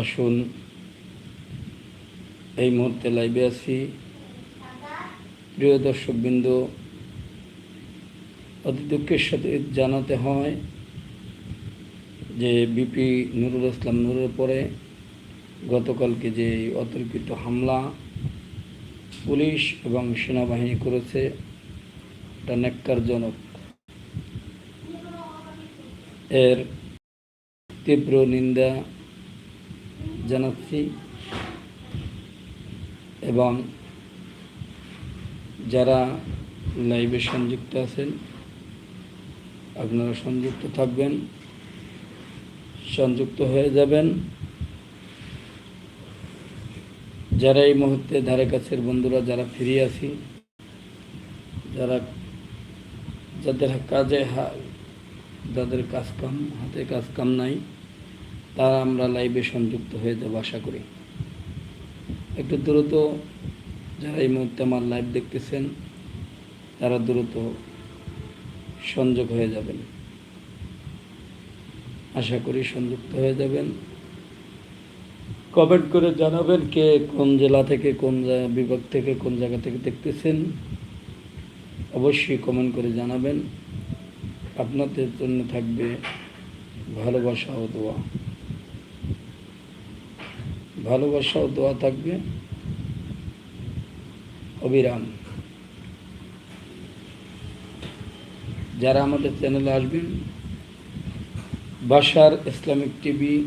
আসুন। এই মুহূর্তে লাইভে আছি। প্রিয় দর্শকবৃন্দ, অতি দুঃখের সাথে জানাতে হয় যে বিপি নুরুল ইসলাম নুরের পরে গতকালকে যে অতর্কিত হামলা পুলিশ এবং সেনাবাহিনী করেছে, এটা ন্যাক্কারজনক। এর তীব্র নিন্দা জানাচ্ছি এবং যারা লাইভে সংযুক্ত আছেন, আপনারা সংযুক্ত থাকবেন, সংযুক্ত হয়ে যাবেন। যারা এই মুহূর্তে ধারে কাছের বন্ধুরা, যারা ফিরে আছি যারা যাদের কাজে যাদের কাজ কাম, হাতে কাজ কাম নাই, তারা আমরা লাইভে সংযুক্ত হয়ে যাব আশা করি। একটু দ্রুত যারা এই মুহূর্তে আমার লাইভ দেখতেছেন, তারা দ্রুত সংযোগ হয়ে যাবেন। আশা করি সংযুক্ত হয়ে যাবেন। কমেন্ট করে জানাবেন কে কোন জেলা থেকে, কোন বিভাগ থেকে, কোন জায়গা থেকে দেখতেছেন। অবশ্যই কমেন্ট করে জানাবেন। আপনাদের জন্য থাকবে ভালোবাসা ও দোয়া। ভালোবাসা ও দোয়া থাকবে অবিরাম। যারা আমাদের চ্যানেলে আসবেন, বাসার ইসলামিক টিভি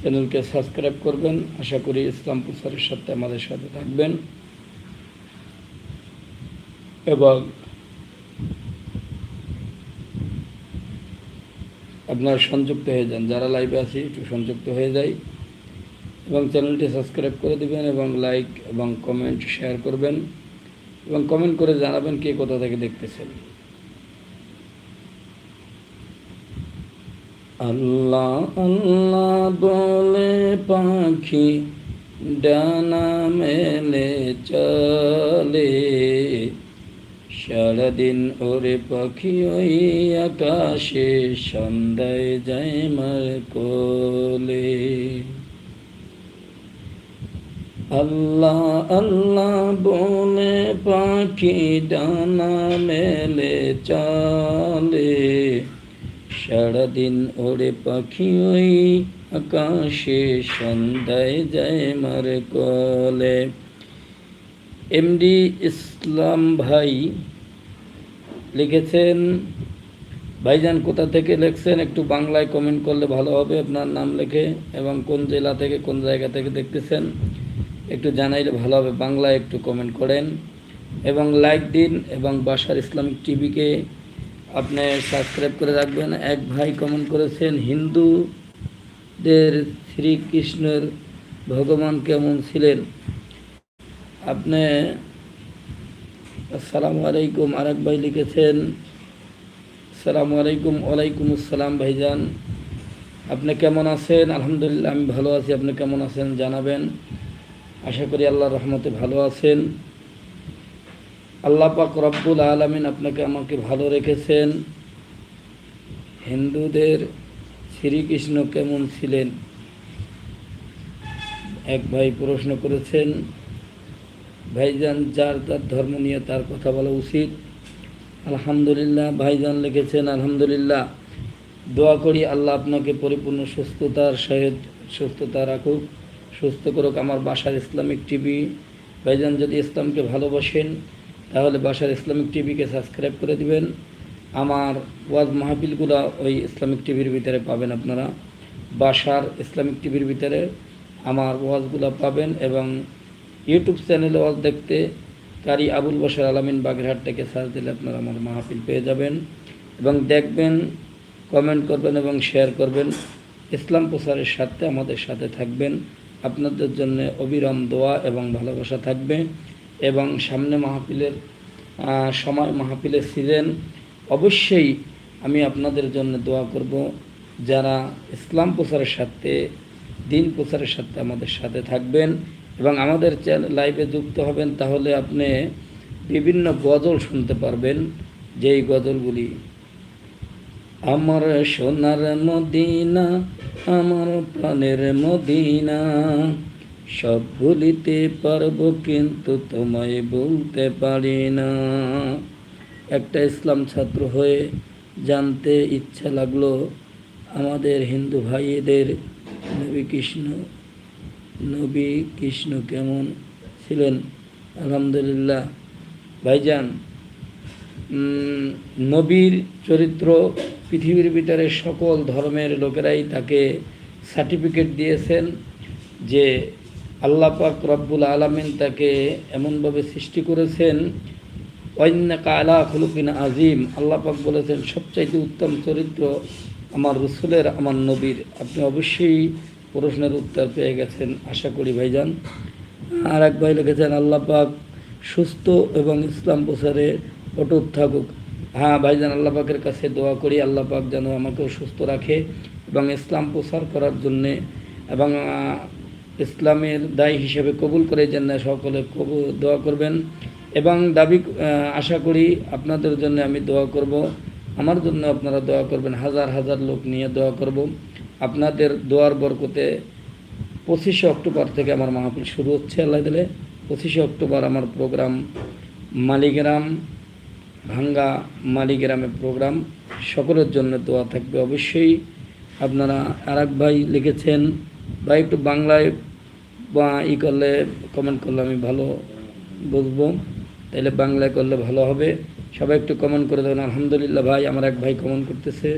চ্যানেলকে সাবস্ক্রাইব করবেন। আশা করি ইসলাম প্রচারের সাথে আমাদের সাথে থাকবেন। এবং আপনারা সংযুক্ত হয়ে যান। যারা লাইভে আছি, একটু সংযুক্ত হয়ে যাই। এবং চ্যানেলটি সাবস্ক্রাইব করে দিবেন এবং লাইক এবং কমেন্ট শেয়ার করবেন। এবং কমেন্ট করে জানাবেন কে কোথা থেকে দেখতেছেন। আল্লাহ আল্লাহ বলে পাখি ডানা মেলে চলে। সারাদিন ওরে পাখি ওই আকাশে সন্ধ্যায় যায় মার কোলে। আল্লাহ আল্লাহ বলে, পাখি ডানা মেলে চলে। সারাদিন ওরে পাখি ওই আকাশে সন্ধ্যায় যায় মার কলে। এমডি ইসলাম ভাই লিখেছেন, ভাইজান, কোথা থেকে লিখছেন? একটু বাংলায় কমেন্ট করলে ভালো হবে, আপনার নাম লিখে এবং কোন জেলা থেকে, কোন জায়গা থেকে দেখতেছেন? একটু জানাইলে ভালো হবে, বাংলায় একটু কমেন্ট করেন এবং লাইক দিন এবং বাসার ইসলামিক টিভিকে আপনি সাবস্ক্রাইব করে রাখবেন। এক ভাই কমেন্ট করেছেন, হিন্দুদের শ্রীকৃষ্ণের ভগবান কেমন ছিলেন? আপনি আসসালামু আলাইকুম, আরেক ভাই লিখেছেন, আসসালামু আলাইকুম, ওয়ালাইকুম আসসালাম ভাইজান। আপনি কেমন আছেন? আলহামদুলিল্লাহ, আমি ভালো আছি। আপনি কেমন আছেন জানাবেন। আশা করি আল্লাহর রহমতে ভালো আছেন। আল্লাহ পাক রব্বুল আলমিন আপনাকে আমাকে ভালো রেখেছেন। হিন্দুদের শ্রীকৃষ্ণ কেমন ছিলেন? এক ভাই প্রশ্ন করেছেন ভাইজান যার তার ধর্ম নিয়ে তার কথা বলা উচিত। আলহামদুলিল্লাহ, ভাইজান লিখেছেন, আলহামদুলিল্লাহ, দোয়া করি আল্লাহ আপনাকে পরিপূর্ণ সুস্থতার সহিত সুস্থতা রাখুক, সুস্থ করুক আমার বাসার ইসলামিক টিভি। ভাইজান যদি ইসলামকে ভালোবাসেন, তাহলে বাসার ইসলামিক টিভিকে সাবস্ক্রাইব করে দিবেন। আমার ওয়াজ মাহফিলগুলো ওই ইসলামিক টিভির ভিতরে পাবেন আপনারা। বাসার ইসলামিক টিভির ভিতরে আমার ওয়াজগুলো পাবেন এবং ইউটিউব চ্যানেলে দেখতে কারি আবুল বসর আলমিন বাগেরহাট থেকে সার্চ দিলে আপনারা আমার মাহফিল পেয়ে যাবেন। এবং দেখবেন কমেন্ট করবেন এবং শেয়ার করবেন। ইসলাম প্রচারের সাথে আমাদের সাথে থাকবেন। আপনাদের জন্য অবিরাম দোয়া এবং ভালোবাসা থাকবে। এবং সামনে মাহফিলের সময় মাহফিলের সিজন অবশ্যই আমি আপনাদের জন্য দোয়া করব যারা ইসলাম প্রচারের সাথে, দিন প্রচারের সাথে আমাদের সাথে থাকবেন। এবং আমাদের চ্যানেল লাইভে যুক্ত হবেন, তাহলে আপনি বিভিন্ন গজল শুনতে পারবেন। যেই গজলগুলি, আমার সোনার মদিনা, আমার প্রাণের মদিনা সব ভুলিতে পারব কিন্তু তোমায় বলতে পারি না। একটা ইসলাম ছাত্র হয়ে জানতে ইচ্ছা লাগল, আমাদের হিন্দু ভাইদের নবী কৃষ্ণ নবী কৃষ্ণ কেমন ছিলেন? আলহামদুলিল্লাহ। ভাইজান নবীর চরিত্র পৃথিবীর ভিতরে সকল ধর্মের লোকেরাই তাকে সার্টিফিকেট দিয়েছেন যে আল্লাহ পাক রব্বুল আলমিন তাকে এমনভাবে সৃষ্টি করেছেন অন্য কালা খুলুকিন আজিম আল্লাহ পাক বলেছেন, সবচাইতে উত্তম চরিত্র আমার রসুলের, আমার নবীর। আপনি অবশ্যই প্রশ্নের উত্তর পেয়ে গেছেন আশা করি ভাইজান। আর এক ভাই লিখেছেন, আল্লাহ পাক সুস্থ এবং ইসলাম প্রচারে অটুট থাকুক। হ্যাঁ ভাইজান, আল্লাহ পাকের কাছে দোয়া করি, আল্লাহ পাক যেন আমাকেও সুস্থ রাখে এবং ইসলাম প্রচার করার জন্যে এবং ইসলামের দায়ী হিসেবে কবুল করে যেন সকলে কবুল দোয়া করবেন। এবং দাবি আশা করি আপনাদের জন্য আমি দোয়া করব। আমার জন্য আপনারা দোয়া করবেন, হাজার হাজার লোক নিয়ে দোয়া করব। আপনাদের দোয়ার বরকতে পঁচিশে অক্টোবর থেকে আমার মাহফিল শুরু হচ্ছে, আল্লাহ দিলে। পঁচিশে অক্টোবর আমার প্রোগ্রাম মালিগ্রাম, ভাঙ্গা মালিগ্রামে প্রোগ্রাম। সকলের জন্য দোয়া থাকবে। অবশ্যই আপনারা আর এক ভাই লিখেছেন, ভাই একটু বাংলায় বা ই করলে কমেন্ট করলে আমি ভালো বুঝব। তাহলে বাংলায় করলে ভালো হবে। সবাই একটু কমেন্ট করে দেবেন। আলহামদুলিল্লাহ ভাই, আমার এক ভাই কমেন্ট করতেছে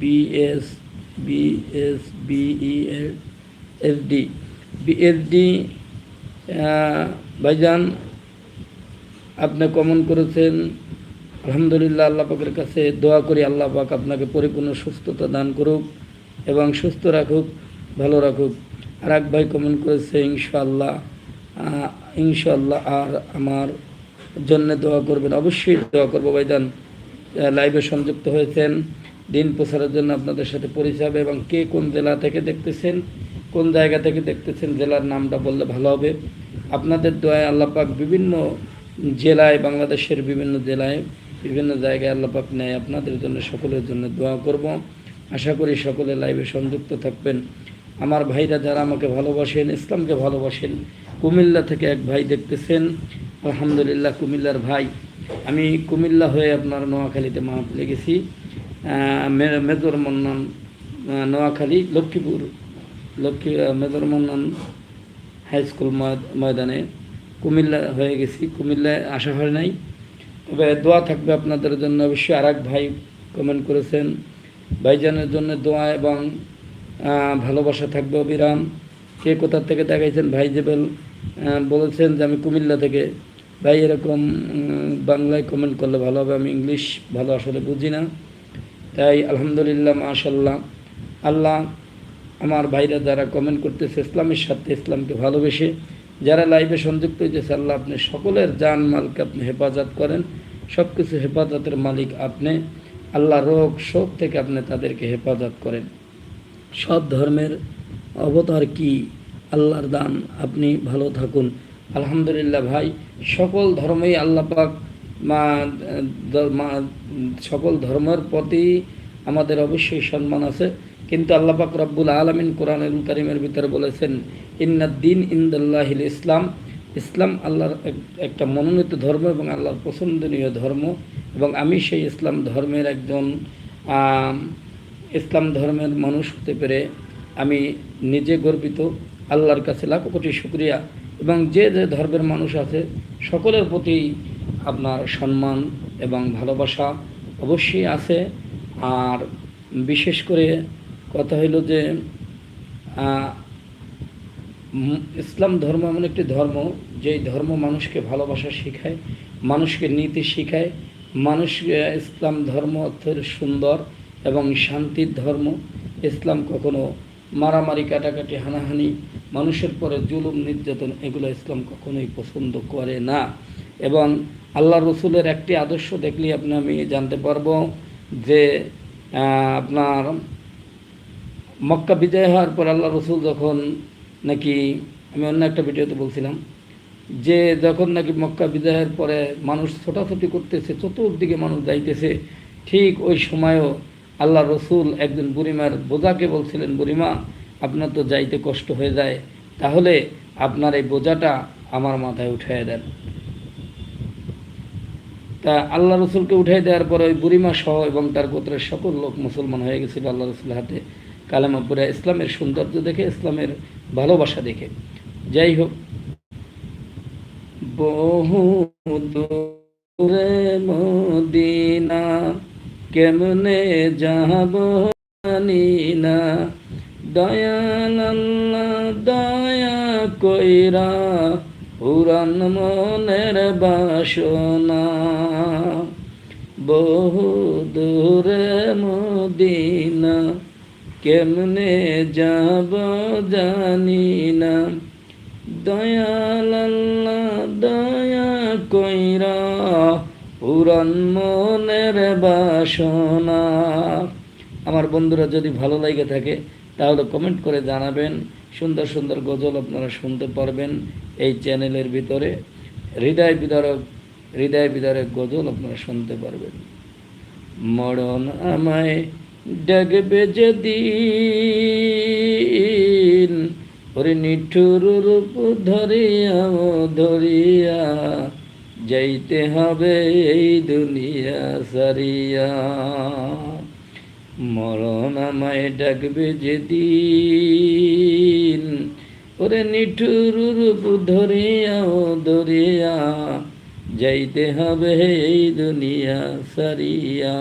BS BS BE SD BSD ভাইজান আপনি কমেন্ট করেছেন। আলহামদুলিল্লাহ আল্লাহ পাকের কাছে দোয়া করি আল্লাহ পাক আপনাকে পরিপূর্ণ সুস্থতা দান করুক এবং সুস্থ রাখুক ভালো রাখুক। আর এক ভাই কমেন্ট করেছে ইনশাআল্লাহ আহ, ইনশাআল্লাহ আর আমার জন্য দোয়া করবেন। অবশ্যই দোয়া করব ভাইজান। লাইভে সংযুক্ত হয়েছেন। দিন প্রচারের জন্য আপনাদের সাথে পরিচয় হবে এবং কে কোন জেলা থেকে দেখতেছেন, কোন জায়গা থেকে দেখতেছেন, জেলার নামটা বললে ভালো হবে। আপনাদের দোয়ায় আল্লাপাক বিভিন্ন জেলায়, বাংলাদেশের বিভিন্ন জেলায়, বিভিন্ন জায়গায় আল্লাপাক নেয় আপনাদের জন্য, সকলের জন্য দোয়া করব। আশা করি সকলে লাইভে সংযুক্ত থাকবেন। আমার ভাইরা যারা আমাকে ভালোবাসেন, ইসলামকে ভালোবাসেন, কুমিল্লা থেকে এক ভাই দেখতেছেন, আলহামদুলিল্লাহ কুমিল্লার ভাই। আমি কুমিল্লা হয়ে আপনার নোয়াখালীতে মাহফিলে গেছি major Mannan Noakhali, Laxmipur, Laxmi major Mannan high school ময়- ময়দানে কুমিল্লা হয়ে গেছি। কুমিল্লায় আসা হয় নাই। তবে দোয়া থাকবে আপনাদের জন্য। অবশ্যই আর ভাই কমেন্ট করেছেন। ভাইজানের জন্য দোয়া এবং ভালোবাসা থাকবে অবিরাম। কে কোথা থেকে দেখাইছেন? ভাই জেবেল বলেছেন যে আমি কুমিল্লা থেকে। ভাই এরকম বাংলায় কমেন্ট করলে ভালো হবে। আমি ইংলিশ ভালো আসলে বুঝি না। তাই আলহামদুলিল্লাহ মাশাল্লাহ আল্লাহ আমার ভাইরা যারা কমেন্ট করতেছে ইসলামের সাথে ইসলামকে ভালোবেসে, যারা লাইভে সংযুক্ত হয়েছে আল্লাহ আপনি সকলের জান মালকে আপনি হেফাজত করেন। সব কিছু হেফাজতের মালিক আপনি। আল্লাহ রোগ শোক থেকে আপনি তাদেরকে হেফাজত করেন। সব ধর্মের অবতার কি? আল্লাহর দান। আপনি ভালো থাকুন। আলহামদুলিল্লাহ ভাই, সকল ধর্মই আল্লাহ পাক মা দ- মা- সকল ধর্মের প্রতি আমাদের অবশ্যই সম্মান আছে। কিন্তু আল্লাহ পাক রব্বুল আলমিন কোরআনুল কারিমের ভিতরে বলেছেন ইন্নাদ্দিন ইন্দাল্লাহিল ইসলাম। ইসলাম আল্লাহর এক- একটা মনোনীত ধর্ম এবং আল্লাহর পছন্দনীয় ধর্ম। এবং আমি সেই ইসলাম ধর্মের একজন ইসলাম ধর্মের মানুষ হতে পেরে আমি নিজে গর্বিত। আল্লাহর কাছে লাখো কোটি শুক্রিয়া। এবং যে যে ধর্মের মানুষ আছে, সকলের প্রতি আপনার সম্মান এবং ভালোবাসা অবশ্যই আছে। আর বিশেষ করে কথা হইল যে ইসলাম ধর্ম এমন একটি ধর্ম, যেই ধর্ম মানুষকে ভালোবাসা শেখায়, মানুষকে নীতি শেখায়। মানুষ ইসলাম ধর্ম অর্থের সুন্দর এবং শান্তির ধর্ম। ইসলাম কখনো মারামারি, কাটাকাটি, হানাহানি, মানুষের পরে জুলুম, নির্যাতন, এগুলো ইসলাম কখনোই পছন্দ করে না। এবং আল্লাহ রসুলের একটি আদর্শ দেখলে আপনি আমি জানতে পারব যে আপনার মক্কা বিজয় হওয়ার পর আল্লাহ রসুল যখন নাকি, আমি অন্য একটা ভিডিওতে বলছিলাম, যে যখন নাকি মক্কা বিজয়ের পরে মানুষ ছোটাছুটি করতেছে, চতুর্দিকে মানুষ যাইতেছে, ঠিক ওই সময়ও আল্লাহ রসুল একদিন বুড়িমার বোঝাকে বলছিলেন, বুড়িমা, আপনার তো যাইতে কষ্ট হয়ে যায়, তাহলে আপনার এই বোঝাটা আমার মাথায় উঠিয়ে দেন। তা আল্লাহ রসুলকে উঠাই দেওয়ার পরে ওই বুড়িমা সহ এবং তার গোত্রের সকল লোক মুসলমান হয়ে গেছিল আল্লাহ রসুলের হাতে কালেমা পড়ে। ইসলামের সৌন্দর্য দেখে, ইসলামের ভালোবাসা দেখে। যাই হোক, বহু দূরে মদিনা, কেমনে যাব জানি না দয়াল দয়া কইরা পুরান মনের বাসনা। বহু দূরে মদিনা, কেমনে যাব জানি না। দয়াল আল্লাহ দয়া কইরা পুরান মনের বাসনা। আমার বন্ধুরা, যদি ভালো লাগে থাকে তাহলে কমেন্ট করে জানাবেন। সুন্দর সুন্দর গজল আপনারা শুনতে পারবেন এই চ্যানেলের ভিতরে। হৃদয় বিদারক হৃদয় বিদারক গজল আপনারা শুনতে পারবেন। মরণ আমায় ডাকবে যদি ওরে নিঠুর রূপ ধরিয়া ধরিয়া যাইতে হবে এই দুনিয়া সারিয়া। মরণ আমায় ডাকবে যেদিন। ওরে নিঠুর রূপ ধরিয়া ধরিয়া যাইতে হবে এই দুনিয়া সারিয়া।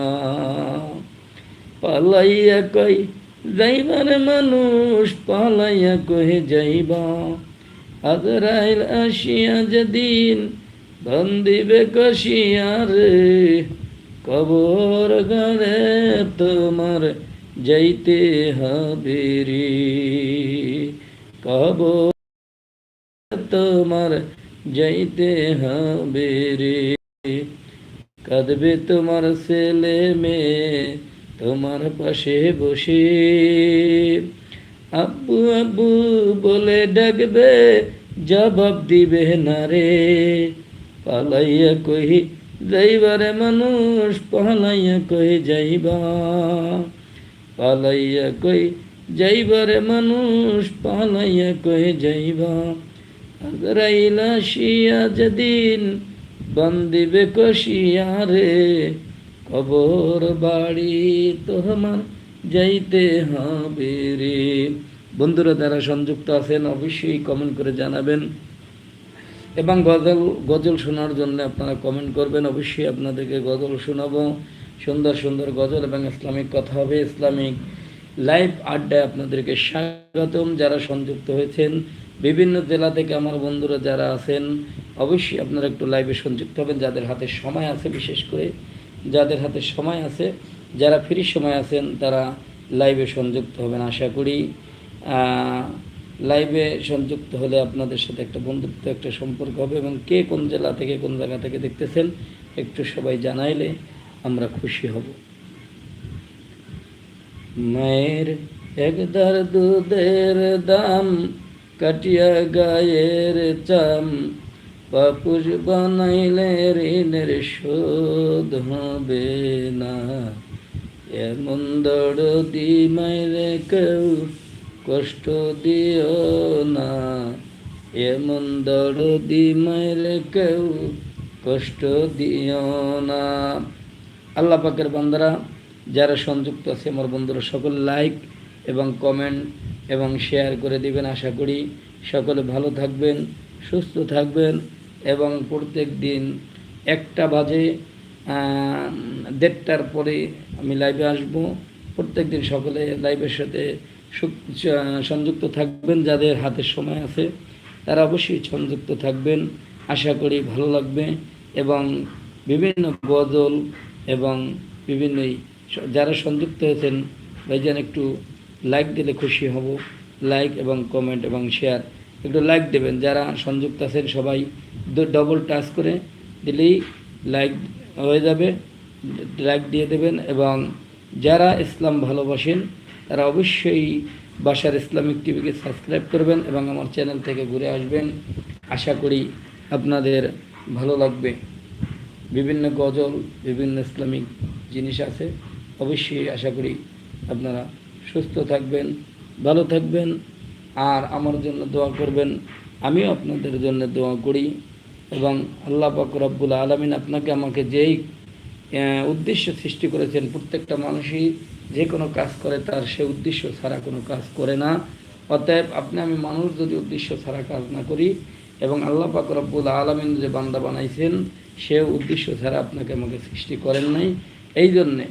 পালাইয়া কই যাইবার মানুষ, পালাইয়া কহে যাইবা। আজরাইল আসিয়া যেদিন ধন বন্দিবে কষিয়া রে। কবর গড়ে তোমার যাইতে হবে রে। কবর তোমার যাইতে হবে রে। কাঁদবে তোমার ছেলে মেয়ে তোমার পাশে বসে। আব্বু আব্বু বলে ডাকবে, জবাব দিবে না রে। পালাইয়া কহি যাইবারে মানুষ পালাইয়া কই যাইবা? পালাইয়া কই যাইবারে মানুষ পালাইয়া কই যাইবা? আজরাইলা শিয়া যেদিন বন্দিবে কষিয়া রে, কবর বাড়ি তোমার যাইতে হবে রে। বন্ধুরা, যারা সংযুক্ত আছেন, অবশ্যই কমেন্ট করে জানাবেন। এবং গজল গজল শোনার জন্য আপনারা কমেন্ট করবেন। অবশ্যই আপনাদেরকে গজল শোনাবো। সুন্দর সুন্দর গজল এবং ইসলামিক কথা হবে। ইসলামিক লাইভ আড্ডায় আপনাদেরকে স্বাগতম। যারা সংযুক্ত হয়েছেন, বিভিন্ন জেলা থেকে আমার বন্ধুরা যারা আছেন, অবশ্যই আপনারা একটু লাইভে সংযুক্ত হবেন। যাদের হাতে সময় আছে, বিশেষ করে যাদের হাতে সময় আছে, যারা ফ্রি সময় আছেন, তারা লাইভে সংযুক্ত হবেন আশা করি। লাইভে সংযুক্ত হলে আপনাদের সাথে একটা বন্ধুত্ব, একটা সম্পর্ক হবে এবং কে কোন জেলা থেকে, কোন জায়গা থেকে দেখতেছেন, একটু সবাই জানাইলে আমরা খুশি হব। মায়ের একদার দুধের দাম, কাটিয়া গায়ের চাম, পাপুষ বানাইলে ঋণের শোধ হবে না। এমন দড় দি মাইরে কেউ কষ্ট দিও না। এমন দরদি মাইরে কেউ কষ্ট দিও না। আল্লাহ পাকের বান্দারা, যারা সংযুক্ত আছে, আমার বন্ধুরা, সকল লাইক এবং কমেন্ট এবং শেয়ার করে দিবেন আশা করি। সকলে ভালো থাকবেন, সুস্থ থাকবেন এবং প্রত্যেক দিন একটা বাজে দেড়টার পরে আমি লাইভে আসব। প্রত্যেক দিন সকলে লাইভের সাথে সংযুক্ত থাকবেন যাদের হাতে সময় আছে, তারা অবশ্যই সংযুক্ত থাকবেন। আশা করি ভালো লাগবে এবং বিভিন্ন গজল এবং বিভিন্ন যারা সংযুক্ত হয়েছেন, ভাইজান একটু লাইক দিলে খুশি হব। লাইক এবং কমেন্ট এবং শেয়ার একটু লাইক দেবেন। যারা সংযুক্ত আছেন সবাই ডবল টাচ করে দিলেই লাইক হয়ে যাবে, লাইক দিয়ে দেবেন এবং যারা ইসলাম ভালোবাসেন তারা অবশ্যই বাসার ইসলামিক টিভিকে সাবস্ক্রাইব করবেন এবং আমার চ্যানেল থেকে ঘুরে আসবেন। আশা করি আপনাদের ভালো লাগবে। বিভিন্ন গজল, বিভিন্ন ইসলামিক জিনিস আছে। অবশ্যই আশা করি আপনারা সুস্থ থাকবেন, ভালো থাকবেন। আর আমার জন্য দোয়া করবেন। আমিও আপনাদের জন্য দোয়া করি এবং আল্লাহ পাক রব্বুল আলমিন আপনাকে আমাকে যেই উদ্দেশ্য সৃষ্টি করেছেন প্রত্যেকটা মানুষই যে কোনো কাজ করে তার সে উদ্দেশ্য ছাড়া কোনো কাজ করে না। অতএব আপনি আমি মানুষ যদি উদ্দেশ্য ছাড়া কাজ না করি এবং আল্লাহ পাক রব্বুল আলমিন যে বান্দা বানাইছেন সে উদ্দেশ্য ছাড়া আপনাকে আমাকে সৃষ্টি করেন নাই। এই জন্যে